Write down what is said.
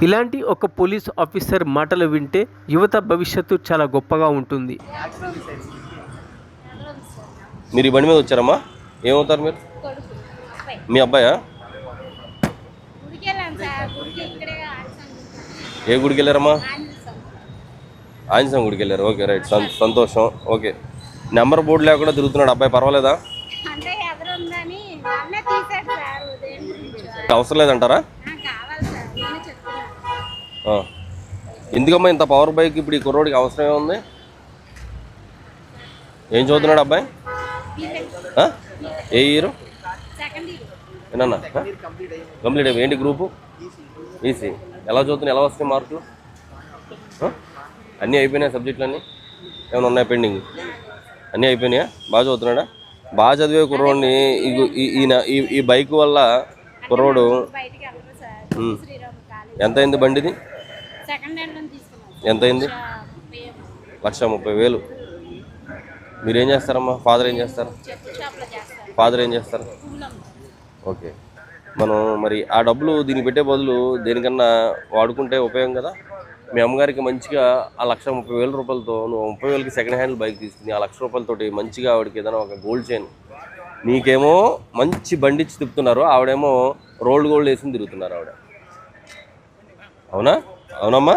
ఇలాంటి ఒక police officer మాటలు వింటే యువత భవిష్యత్తు చాలా గొప్పగా ఉంటుంది. మీరు ఈ బండి మీద వచ్చారమ్మా? ఏమవుతారు మీరు? మీ అబ్బాయా? ఏ గుడికి వెళ్ళారమ్మా ఆంజనేయం గుడికి వెళ్ళారు ఓకే రైట్. సంతోషం. ఓకే. నెంబర్ బోర్డు లేకుండా తిరుగుతున్నాడు అబ్బాయి పర్వాలేదా? అవసరం లేదంటారా? ఎందుకమ్మా ఇంత పవర్ బైక్ ఇప్పుడు ఈ కుర్రోడికి అవసరమే ఉంది? ఏం చదువుతున్నాడు అబ్బాయి? ఏ ఇయర్ ఏనన్నా? కంప్లీట్ అయిపోయి ఏంటి గ్రూపు ఈసీ ఎలా చదువుతున్నా ఎలా వస్తాయి మార్కులు? అన్నీ అయిపోయినాయి సబ్జెక్టులు అన్నీ? ఏమైనా ఉన్నాయి పెండింగ్ అన్నీ అయిపోయినాయా? బాగా చదువుతున్నాడా? బాగా చదివే కుర్రోడిని ఈ- ఈ- ఈయన ఈ ఈ బైక్ వల్ల కుర్రోడు ఎంత అయింది బండిది ఎంత అయింది లక్ష ముప్పై వేలు. మీరు ఏం చేస్తారమ్మా? ఫాదర్ ఏం చేస్తారు? ఫాదర్ ఏం చేస్తారు. ఓకే. మనం మరి ఆ డబ్బులు దీనికి పెట్టే బదులు దేనికన్నా వాడుకుంటే ఉపయోగం కదా? మీ అమ్మగారికి మంచిగా ఆ లక్ష ముప్పై వేల రూపాయలతో నువ్వు ముప్పై వేలకి సెకండ్ హ్యాండ్ బైక్ తీసుకుని ఆ లక్ష రూపాయలతోటి మంచిగా ఆవిడకి ఏదైనా ఒక గోల్డ్ చైన్ నీకేమో మంచి బండి ఇచ్చి తిప్పుతున్నారు. ఆవిడేమో రోల్డ్ గోల్డ్ వేసుకుని తిరుగుతున్నారు ఆవిడ. అవునా? అవునమ్మా?